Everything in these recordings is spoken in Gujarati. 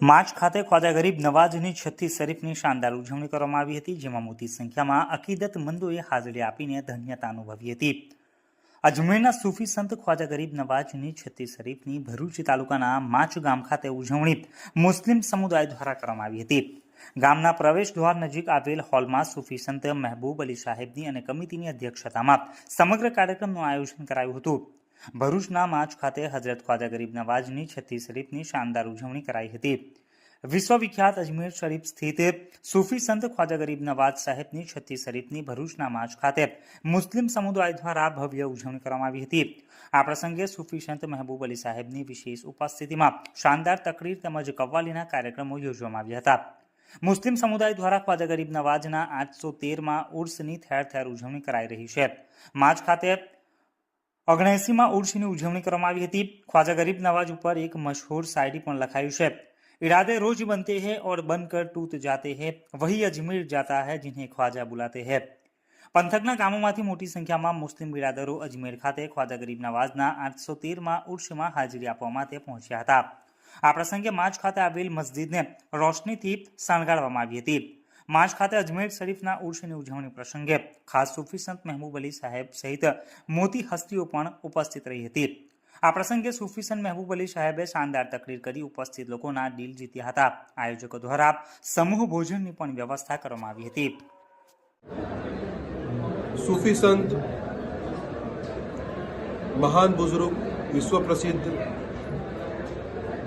માર્ચ ખાતે ખ્વાજા ગરીબ નવાઝની છત્તીસ શરીફની શાનદાર ઉજવણી કરવામાં આવી હતી, જેમાં મોટી સંખ્યામાં અકીદતમંદોએ હાજરી આપીને ધન્યતા અનુભવી હતી. અજમેરના સૂફી સંત ખ્વાજા ગરીબ નવાઝની છત્તીસ શરીફની ભરૂચ તાલુકાના માચ ગામ ખાતે ઉજવણી મુસ્લિમ સમુદાય દ્વારા કરવામાં આવી હતી. ગામના પ્રવેશ દ્વાર નજીક આવેલ હોલમાં સૂફી સંત મહેબૂબ અલી સાહેબની અને કમિટીની અધ્યક્ષતામાં સમગ્ર કાર્યક્રમનું આયોજન કરાયું હતું. ભરૂચના માચ ખાતે હજરત ખ્વાજા ગરીબ નવાજની છત્તીસ શરીફની શાનદાર ઉજવણી કરાઈ હતી. વિશ્વવિખ્યાત અજમેર શરીફ સ્થિત સૂફી સંત ખ્વાજા ગરીબ નવાજ સાહેબની છત્તીસ શરીફની ભરૂચના માચ ખાતે મુસ્લિમ સમુદાય દ્વારા ભવ્ય ઉજવણી કરવામાં આવી હતી. આ પ્રસંગે સૂફી સંત મહેબૂબ અલી સાહેબની વિશેષ ઉપસ્થિતિમાં શાનદાર તકરીર તેમજ કવ્વાલીના કાર્યક્રમો યોજવામાં આવ્યા હતા. મુસ્લિમ સમુદાય દ્વારા ખ્વાજા ગરીબ નવાજના આઠસો તેરમાં ઉર્સની ઠેર ઠેર ઉજવણી કરાઈ રહી છે. માજ ખાતે ઓગણએંસીમાં ઉર્સની ઉજવણી કરવામાં આવી હતી ખ્વાજા ગરીબ નવાજ ઉપર એક મશહૂર શાયરી પણ લખાયું છે इरादे रोज बनते हैं और बनकर टूट जाते हैं वही अजमेर जाता है जिन्हें ख्वाजा बुलाते हैं પંથકના ગામોમાંથી મોટી સંખ્યામાં મુસ્લિમ બિરાદરો અજમેર ખાતે ખ્વાજા ગરીબ નવાઝના આઠસો તેરમાં ઉર્ષમાં હાજરી આપવા માટે પહોંચ્યા હતા આ પ્રસંગે માચ ખાતે આવેલ મસ્જિદને રોશનીથી શણગારવામાં આવી હતી માર્ચ ખાતે અજમેર શરીફના ઉર્ષની ઉજવણી પ્રસંગે ખાસ સૂફી સંત મહેબૂબ અલી સાહેબ સહિત મોતી હસ્તીઓ પણ ઉપસ્થિત રહી હતી આ પ્રસંગે સૂફી સંત મહેબૂબ અલી સાહેબે શાનદાર તકરીર કરી ઉપસ્થિત લોકોના દિલ જીત્યા હતા આયોજકો દ્વારા સમૂહ ભોજનની પણ વ્યવસ્થા કરવામાં આવી હતી સૂફી સંત મહાન બુઝુર્ગ વિશ્વ પ્રસિદ્ધ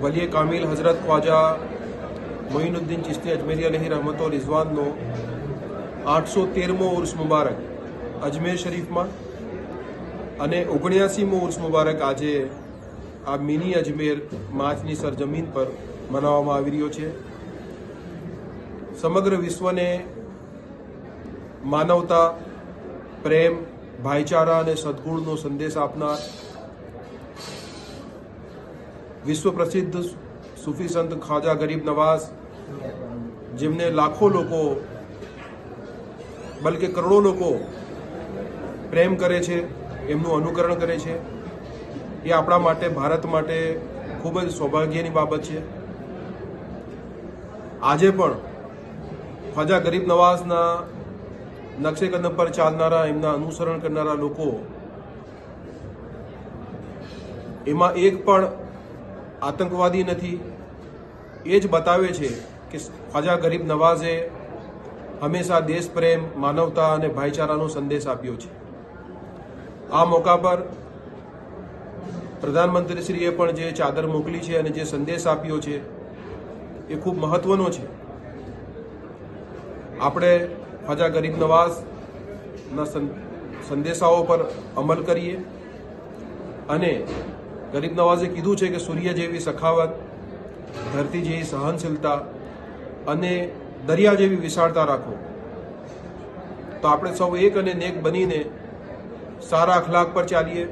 વલીએ કામિલ હઝરત ખ્વાજા મોઇનુદ્દીન ચિશ્તી અજમેરી અલહી રહમતો રિઝવાનનો આઠસો તેરમો ઉર્સ મુબારક અજમેર શરીફમાં અને ઓગણ્યાસીમો ઉર્સ મુબારક આજે આ મિની અજમેર માચની સરજમીન પર મનાવવામાં આવી રહ્યો છે. સમગ્ર વિશ્વને માનવતા, પ્રેમ, ભાઈચારા અને સદગુણનો સંદેશ આપનાર વિશ્વ પ્રસિદ્ધ સૂફી સંત ખ્વાજા ગરીબ નવાઝ, જેમને લાખો લોકો, બલકે કરોડો લોકો પ્રેમ કરે છે, એમનું અનુકરણ કરે છે, એ આપણા માટે, ભારત માટે ખૂબ જ સૌભાગ્યની બાબત છે. આજે પણ ખ્વાજા ગરીબ નવાઝના નકશે કદમ પર ચાલનારા, એમના અનુસરણ કરનારા લોકો, એમાં એક પણ આતંકવાદી નથી. એ જ બતાવે છે કે ખ્વાજા ગરીબ નવાઝે હંમેશા દેશ પ્રેમ માનવતા અને ભાઈચારાનો સંદેશ આપ્યો છે. આ મોકા પર પ્રધાનમંત્રીશ્રીએ પણ જે ચાદર મોકલી છે અને જે સંદેશ આપ્યો છે, એ ખૂબ મહત્વનો છે. આપણે ખ્વાજા ગરીબ નવાઝના સંદેશાઓ પર અમલ કરીએ અને ગરીબ નવાઝે કીધું છે કે સૂર્ય જેવી સખાવત, ધરતી જેવી સહનશીલતા અને દરિયા જેવી વિશાળતા રાખો. તો આપણે સૌ એક અને નેક બનીને સારા અખલાક પર ચાલીએ.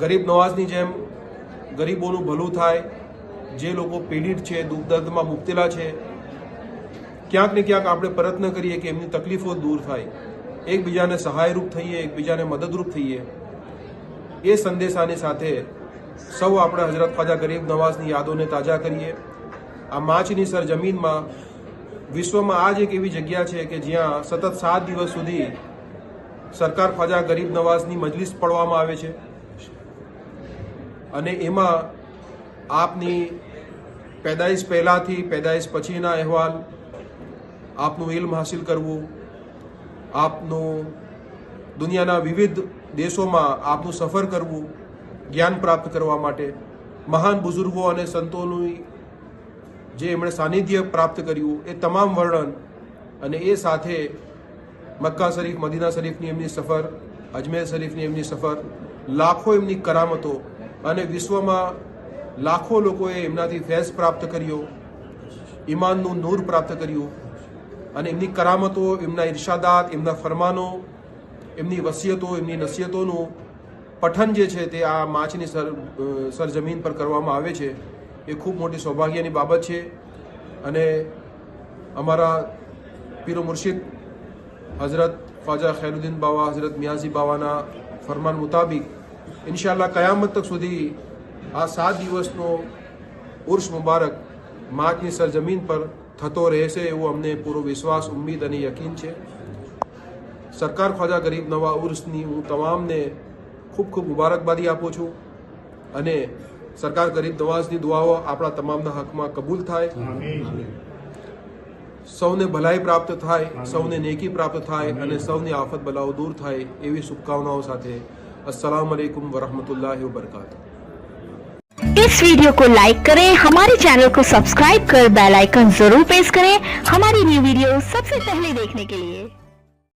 ગરીબ નવાઝની જેમ ગરીબોનું ભલું થાય, જે લોકો પીડિત છે દુઃખ દર્દમાં મુક્તેલા છે, ક્યાંક ને ક્યાંક આપણે પ્રયત્ન કરીએ કે એમની તકલીફો દૂર થાય. એકબીજાને સહાયરૂપ થઈએ, એકબીજાને મદદરૂપ થઈએ. એ સંદેશાની સાથે સૌ આપણે હજરત ખ્વાજા ગરીબ નવાઝની યાદોને તાજા કરીએ. આ માચની સરજમીનમાં વિશ્વમાં આ જ એક એવી જગ્યા છે કે જ્યાં સતત સાત દિવસ સુધી સરકાર ખ્વાજા ગરીબ નવાઝની મજલિસ પડવામાં આવે છે. અને એમાં આપની પેદાઈશ પહેલાંથી, પેદાઈશ પછીના અહેવાલ, આપનું ઇલ્મ હાસિલ કરવું, આપનું દુનિયાના વિવિધ દેશોમાં આપનું સફર કરવું, જ્ઞાન પ્રાપ્ત કરવા માટે મહાન બુઝુર્ગો અને સંતોનું જે એમણે સાનિધ્ય પ્રાપ્ત કર્યું, એ તમામ વર્ણન અને એ સાથે મક્કા શરીફ, મદીના શરીફની એમની સફર, અજમેર શરીફની એમની સફર, લાખો એમની કરામતો અને વિશ્વમાં લાખો લોકોએ એમનાથી ફેઝ પ્રાપ્ત કર્યો, ઈમાનનું નૂર પ્રાપ્ત કર્યું અને એમની કરામતો, એમના ઇર્શાદાત એમના ફરમાનો એમની વસિયતો, એમની નસીહતોનું પઠન જે છે તે આ માછની સર સરજમીન પર કરવામાં આવે છે, એ ખૂબ મોટી સૌભાગ્યની બાબત છે. અને અમારા પીરો મુર્શિદ હઝરત ખ્વાજા ખૈરુદ્દીન બાવા, હઝરત મિયાઝી બાવાના ફરમાન મુતાબિક ઇન્શાલ્લાહ કયામત તક સુધી આ સાત દિવસનો ઉર્ષ મુબારક માછની સરજમીન પર થતો રહેશે એવો અમને પૂરો વિશ્વાસ, ઉમ્મીદ અને યકીન છે. સરકાર ખ્વાજા ગરીબ નવા ઉર્સની હું તમામને ખૂબ ખૂબ મુબારકબાદી આપું છું. અને સરકાર ગરીબ નવાઝની દુઆઓ આપણા તમામના હકમાં કબૂલ થાય. સૌને ભલાઈ પ્રાપ્ત થાય, સૌને નેકી પ્રાપ્ત થાય અને સૌની આફત બલાઓ દૂર થાય એવી શુભકામનાઓ સાથે. અસલામ वालेकुम वरहमतुल्लाहि वबरकातुहू इस वीडियो को लाइक करें, हमारे चैनल को सब्सक्राइब कर बेल आइकन जरूर प्रेस करें हमारी न्यू वीडियो सबसे पहले देखने के लिए।